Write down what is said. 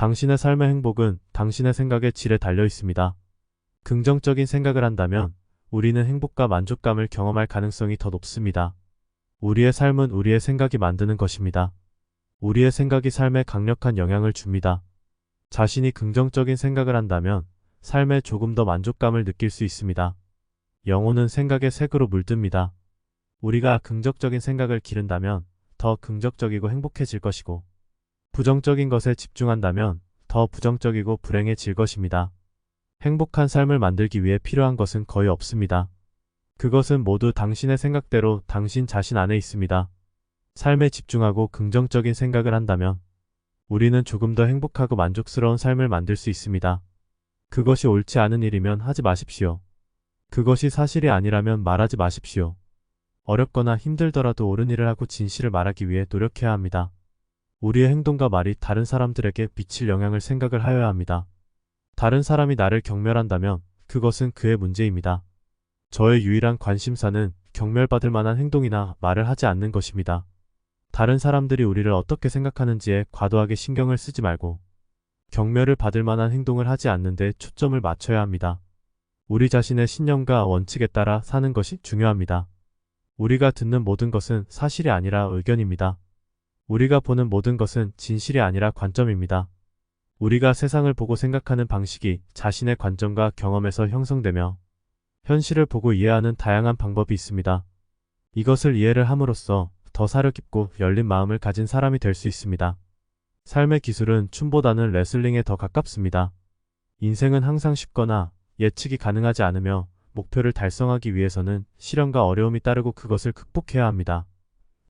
당신의 삶의 행복은 당신의 생각의 질에 달려 있습니다. 긍정적인 생각을 한다면 우리는 행복과 만족감을 경험할 가능성이 더 높습니다. 우리의 삶은 우리의 생각이 만드는 것입니다. 우리의 생각이 삶에 강력한 영향을 줍니다. 자신이 긍정적인 생각을 한다면 삶에 조금 더 만족감을 느낄 수 있습니다. 영혼은 생각의 색으로 물듭니다. 우리가 긍정적인 생각을 기른다면 더 긍정적이고 행복해질 것이고 부정적인 것에 집중한다면 더 부정적이고 불행해질 것입니다. 행복한 삶을 만들기 위해 필요한 것은 거의 없습니다. 그것은 모두 당신의 생각대로 당신 자신 안에 있습니다. 삶에 집중하고 긍정적인 생각을 한다면 우리는 조금 더 행복하고 만족스러운 삶을 만들 수 있습니다. 그것이 옳지 않은 일이면 하지 마십시오. 그것이 사실이 아니라면 말하지 마십시오. 어렵거나 힘들더라도 옳은 일을 하고 진실을 말하기 위해 노력해야 합니다. 우리의 행동과 말이 다른 사람들에게 미칠 영향을 생각을 하여야 합니다. 다른 사람이 나를 경멸한다면 그것은 그의 문제입니다. 저의 유일한 관심사는 경멸받을 만한 행동이나 말을 하지 않는 것입니다. 다른 사람들이 우리를 어떻게 생각하는지에 과도하게 신경을 쓰지 말고 경멸을 받을 만한 행동을 하지 않는 데 초점을 맞춰야 합니다. 우리 자신의 신념과 원칙에 따라 사는 것이 중요합니다. 우리가 듣는 모든 것은 사실이 아니라 의견입니다. 우리가 보는 모든 것은 진실이 아니라 관점입니다. 우리가 세상을 보고 생각하는 방식이 자신의 관점과 경험에서 형성되며 현실을 보고 이해하는 다양한 방법이 있습니다. 이것을 이해를 함으로써 더 사려 깊고 열린 마음을 가진 사람이 될 수 있습니다. 삶의 기술은 춤보다는 레슬링에 더 가깝습니다. 인생은 항상 쉽거나 예측이 가능하지 않으며 목표를 달성하기 위해서는 시련과 어려움이 따르고 그것을 극복해야 합니다.